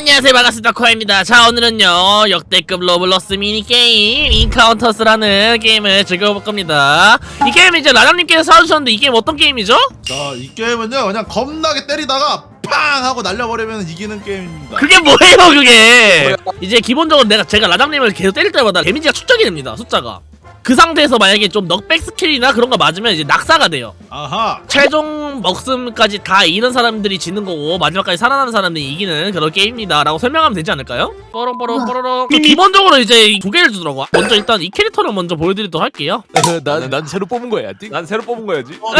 안녕하세요. 반갑습니다. 코아입니다. 자 오늘은요 역대급 로블록스 미니게임 인카운터스라는 게임을 즐겨볼 겁니다. 이 게임 이제 라장님께서 사주셨는데 이 게임 어떤 게임이죠? 자, 이 게임은요, 그냥 겁나게 때리다가 팡 하고 날려버리면 이기는 게임입니다. 그게 뭐예요 그게? 이제 기본적으로 내가 제가 라장님을 계속 때릴 때마다 데미지가 축적이 됩니다 숫자가 그 상태에서 만약에 좀 넉백 스킬이나 그런 거 맞으면 이제 낙사가 돼요 아하. 최종 먹음까지 다 잃은 사람들이 지는 거고 마지막까지 살아나는 사람들이 이기는 그런 게임이다 라고 설명하면 되지 않을까요? 뽀롱뽀롱 뽀로롱 그 기본적으로 이제 두 개를 주더라고 먼저 일단 이 캐릭터를 먼저 보여드리도록 할게요 난, 난 새로 뽑은 거야. 난 새로 뽑은 거야지. 어,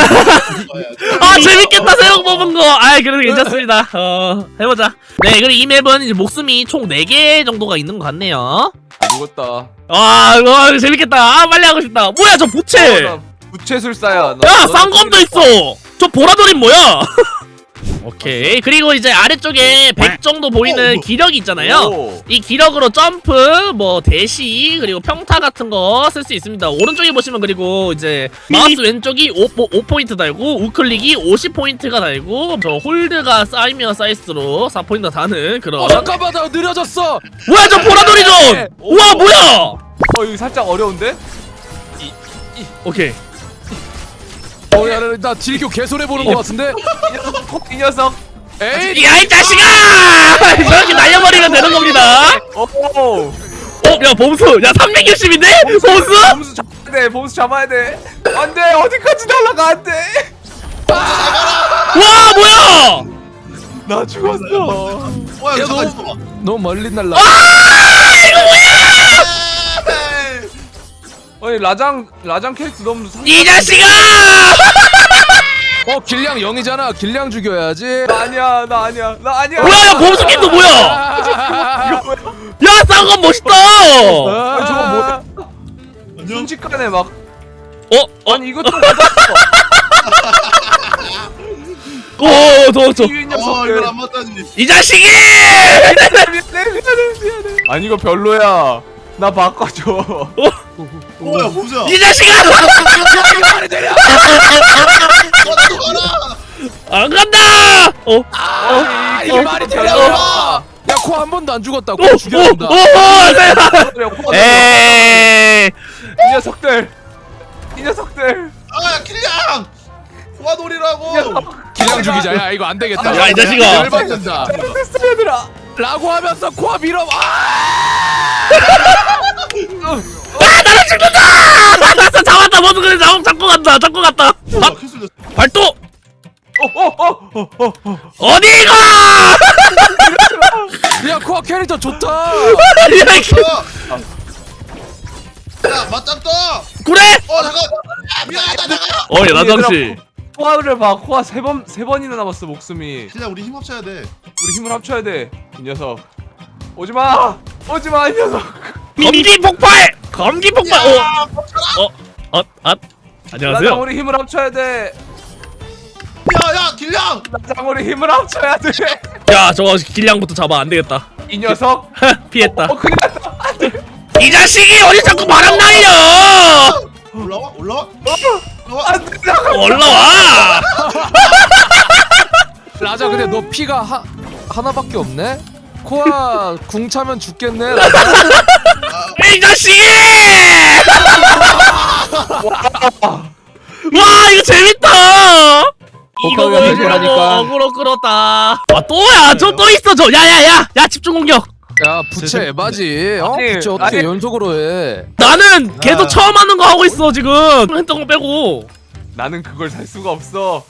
아 재밌겠다 새로 뽑은 거 아이 그래도 괜찮습니다 어 해보자 네 그리고 이 맵은 이제 목숨이 총 4개 정도가 있는 것 같네요 죽었다. 와 이거 재밌겠다. 아 빨리 하고 싶다. 뭐야 저 부채 어, 나 부채술사야. 나- 야 쌍검도 있어. 저 보라돌이 뭐야 오케이 그리고 이제 아래쪽에 100 정도 보이는 어, 기력이 있잖아요 오. 이 기력으로 점프, 뭐 대시 그리고 평타 같은 거 쓸 수 있습니다. 오른쪽에 보시면 그리고 이제 마우스 왼쪽이 5, 5포인트 달고 우클릭이 50포인트가 달고 저 홀드가 쌓이면 쌓일수록 4포인트 다는 그런 어 잠깐만 나 느려졌어. 뭐야 저 보라돌이 좀! 우와 뭐야! 어 이거 살짝 어려운데? 오케이 어야나 딜교 개소리 보는 거 같은데. 이 녀석 콕, 이 녀석. 에이 야이 자식아! 저렇게 날려버리면 되는 겁니다 오. 어? 야 범수 야 360인데? 범수? 범수 잡아야 돼. 범수 잡아야 돼. 안 돼 어디까지 날라가 안 돼. 와 뭐야! 나 죽었어. 와, 야, 잠깐 너- 있어봐. 너무 멀리 날라. 에이! 아니 라장 라장 캐릭터 너무 상... 이 자식아! 어 길량 0이잖아. 길량 죽여야지. 나 아니야 나 아니야 나 아니야. 뭐야 야 범수킨도 뭐야! 이거 뭐야? 야 쌍건 멋있다! 아니 저거 뭐야? 안녕? 순식간에 막 어? 어? 아니 이거 또 맞았어. 어. 이 어, 녀석들. 이걸 안 맞다니. 이 자식이! 미안해 미안해 미안해. 아니 이거 별로야. 나 바꿔줘. 뭐야, 보자. 이 자식아! 어, 나도 가라! 안 간다! 어? 아 이게 말이 되냐? 어. 야 코 한 번도 안 죽었다. 오! 코 죽여준다. 오! 오! 안 돼! 에이! 이 녀석들. 이 녀석들. 아, 야, 킬량! 소화돌이라고! 길량 죽이자. 야 이거 안 되겠다. 야, 이 자식아. 열받는다. 됐어 얘들아. 라고 하면서 코아 밀어. 아! 아, 나를 죽는다! 잡았다! 모두 그래, 잡, 잡고 간다! 잡고 갔다! 아. 발도! 어어어어어 어디 가! 야 코아 캐릭터 좋다. 야, 이- 어! 야, 맞짱 떠! 그래? 어, 잠깐! 아, 미안하다, 잠깐! 어, 야, 나정씨. 코아를 봐. 코아 세 번 세 번이나 남았어 목숨이. 킬량, 우리 힘 합쳐야 돼. 우리 힘을 합쳐야 돼. 이 녀석. 오지 마. 오지 마, 이 녀석. 검기 폭발! 검기 폭발! 어, 야, 어, 어, 아, 나장 안녕하세요. 우리 힘을 합쳐야 돼. 야, 야, 킬량! 나장 우리 힘을 합쳐야 돼. 야, 저거 길량부터 잡아. 안 되겠다. 이 녀석. 피했다. 어 큰일 났다. 이 자식이 어디 자꾸 바람 날려! 올라와? 올라와? 잠깐. 올라와! 라자 근데 너 피가 하, 하나밖에 없네? 코아 궁 차면 죽겠네 라자 이 자식이! 와 이거 재밌다! 이거 보여주려고 하니까. 어그로 끌었다. 아 또야 저 또 있어 저 야야야 야 집중 공격. 야 부채 에바지 어? 아니, 부채 어떻게 아니. 연속으로 해 나는 걔도 아. 처음 하는 거 하고 있어 지금. 했던 거 빼고. 나는 그걸 살 수가 없어.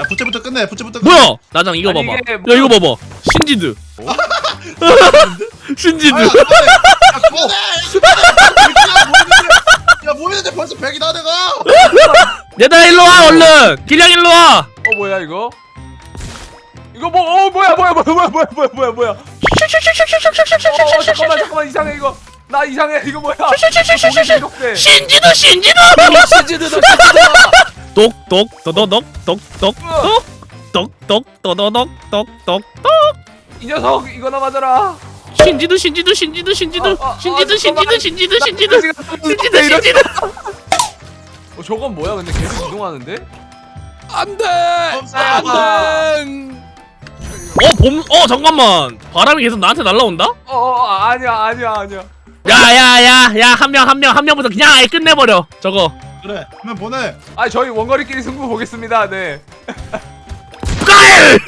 야, 부채부터 끝내, 부채부터 끝내. 뭐야? 나장 이거 아니, 봐봐. 이게 야 뭐- 이거 봐봐. 신지드. 신지드. 아, 야, 그만해! 야, 그만해! 야, 모이는데 벌써 100이다, 내가! 얘들아 일로 와 얼른. 길냥 일로 와. 어 뭐야 이거? 이거 뭐? 어 뭐야 뭐야 뭐야 뭐야 뭐야 뭐야 뭐야 뭐야? 어 잠깐만 잠깐만 이상해 이거. 나 이상해 이거 뭐야? 신지드 신지드. 신지드다 신지드 똑똑 도도독 똑똑 똑똑 도도독 똑똑 이 녀석 이거나 맞아라. 어, 어, 어, 신지드 잠깐만. 신지드 나 신지드 지금 신지드 이렇게- 신지드 어 저건 뭐야 근데 계속 이동하는데? 안돼. 안돼 봄, 어, 잠깐만. 바람이 계속 나한테 날라온다? 어, 어 아니야 아니야 아니야 야, 야, 야, 야, 한 명, 한 명, 한 명부터 그냥 아예 끝내버려. 저거. 그래 그러면 보내 아 저희 원거리끼리 승부 보겠습니다 네 깔!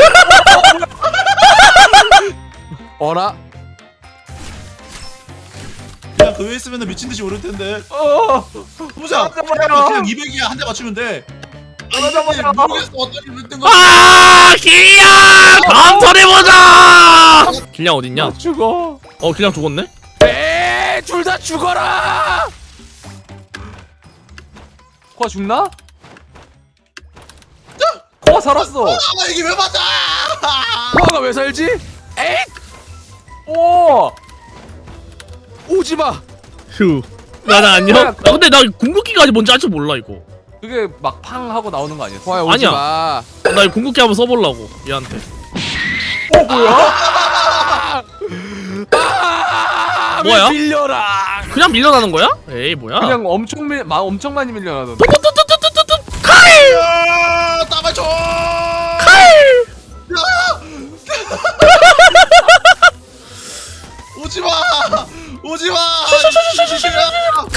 어라? 그냥 그 위에 있으면 미친듯이 오를 텐데 어, 보자 맞아요. 그냥 200이야 한 대 맞추면 돼 맞아. 모르겠어 일을 뜬 거야 아, 길냥! 다음 턴에 보자! 길냥 어딨냐? 죽어 어, 길냥 죽었네? 네, 둘 다 죽어라! 코아 죽나? 코아 살았어 아 이게 왜 맞아 코아가 왜 살지? 에잇! 오 오지 마. 휴. 나나 안녕? 아, 근데 나 궁극기가 아직 뭔지 아직 몰라, 이거. 그게 막 팡 하고 나오는 거 아니었어? 코아야 오지 아니야. 마. 나 이거 궁극기 한번 써보려고, 얘한테. 어 뭐야? 아, 왜 뭐야? 밀려라. 그냥 밀려나는 거야? 에이, 뭐야? 그냥 엄청 밀, 마, 엄청 많이 밀려나던데 뚜뚜뚜뚜뚜뚜뚜! 칼! 야 따발줘 칼! 오지 마 오지마 오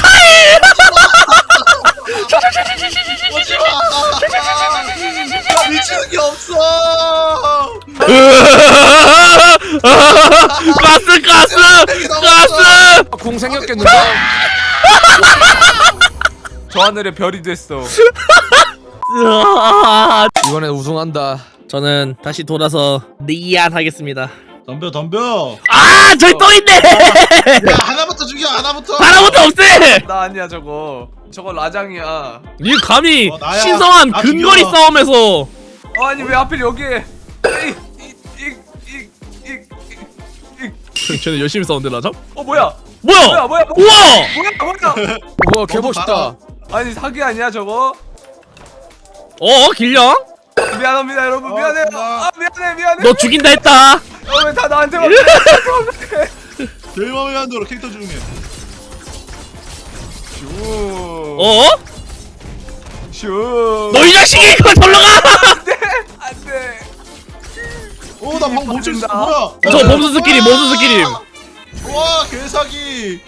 가스, 가스! 가스! 아, 궁 생겼겠는데? 저 하늘에 별이 됐어 으아. 이번엔 우승한다. 저는 다시 돌아서 니안 하겠습니다. 덤벼 덤벼 아, 저기 또 있네! 야 하나부터 죽여 하나부터 하나부터 없애! 나 아니야 저거 저거 라장이야 니 감히 어, 나야. 신성한 나 근거리 죽여. 싸움에서 아니 왜 하필 여기에 이이 쟤는 열심히 싸운데 라자? 뭐야 뭐야? 뭐야 뭐야 뭐야 우와! 뭐야 뭐야 어, 뭐야 개 멋있다. 아니 사기 아니야 저거 어, 길령? 미안합니다 여러분 어, 미안해요. 아 미안해 미안해 너 죽인다 했다. 어, 왜 다 나한테만 제일 마음에 가는 대로 캐릭터 중에 슈 어? 슈 너이 자식이 그걸 절로 가! 안돼 안돼 오나 방금 멈출 수. 뭐야 저 몸수 스킬임, 몸수 스킬임. 와 개사기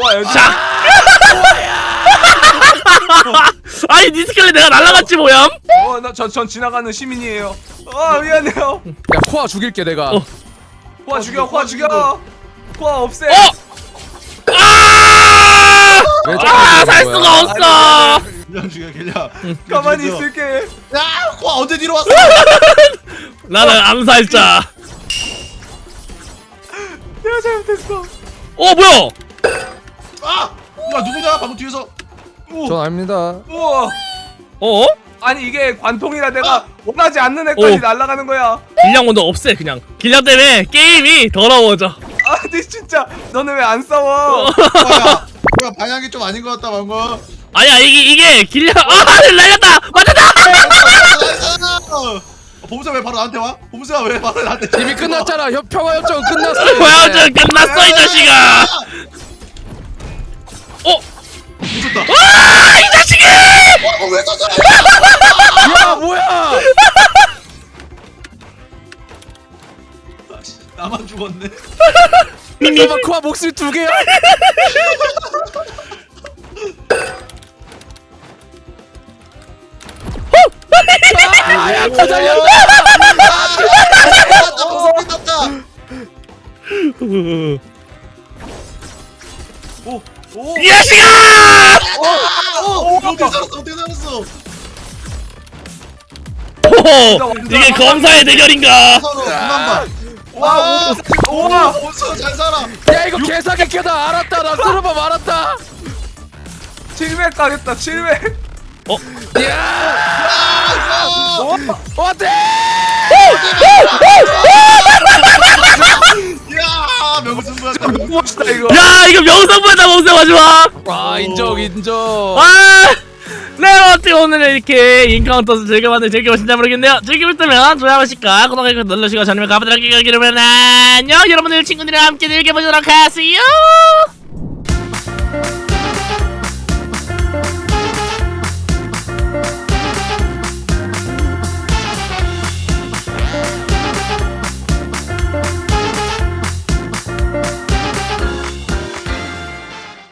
와 여기 자! 아니, 니 스킬에 내가 날라갔지, 뭐야? 어나전 지나가는 시민이에요 아 미안해요 야 코아 죽일게 내가. 어. 코아 죽여 코아 죽여 코아 없애 어! 아! 왜 자꾸 아, 그러는 살 거야? 수가 없어! 그냥 죽여 그냥 가만히 죽여. 있을게 야 코아 언제 뒤로 왔어 나는 암살자. 내가 잘못했어 어, 뭐야? 아! 야 누구냐 방금 뒤에서 전 압니다. 우와 어? 아니 이게 관통이라 내가 원하지 않는 애까지 오. 날아가는 거야 길냥 먼저 없애, 그냥. 길냥 때문에 게임이 더러워져. 아니 진짜 너네 왜 안 싸워 뭐야 뭐야 방향이 좀 아닌 것 같다 방금 아니야, 이게, 이게, 길냥, 아, 날렸다! 맞았다! 어, 봄새 왜 바로 나한테 와? 봄새야 왜 바로 나한테 이미 끝났잖아. 협 평화 협정 끝났어. 뭐야. 저 끝났어, 이 자식아! 어? 미쳤다 아, 이 자식이! 어, 왜 쐈어? 야 뭐야? 나만 죽었네 잠깐만 코아 목숨이 두 개야. 아야 코 달렸다. 아, 떴다 오이 자식아! 어, 어떻게 살았어 어떻게 살았어 오, 이게 검사의 대결인가? 서로 와, 봐 오, 와, 오, 봄새 잘 살아 야 이거 개사기 켜다 알았다. 나 쓸어봐 말았다. 700 가겠다 700 야 아, 어때? 이야 명승부였다 너무 멋있다 이거 야, 이거 명성보다 명성 마지막! 아 인정 인정. 아! 네, 어떻게 오늘은 이렇게 인카운터스 즐겨봤는데 즐겨보신지 모르겠네요. 즐겨봤다면 좋아요, 하실까 구독하기 눌러주시고 저녁에 가보도록 안녕! 여러분들 친구들이랑 함께 즐겨보도록 하세요!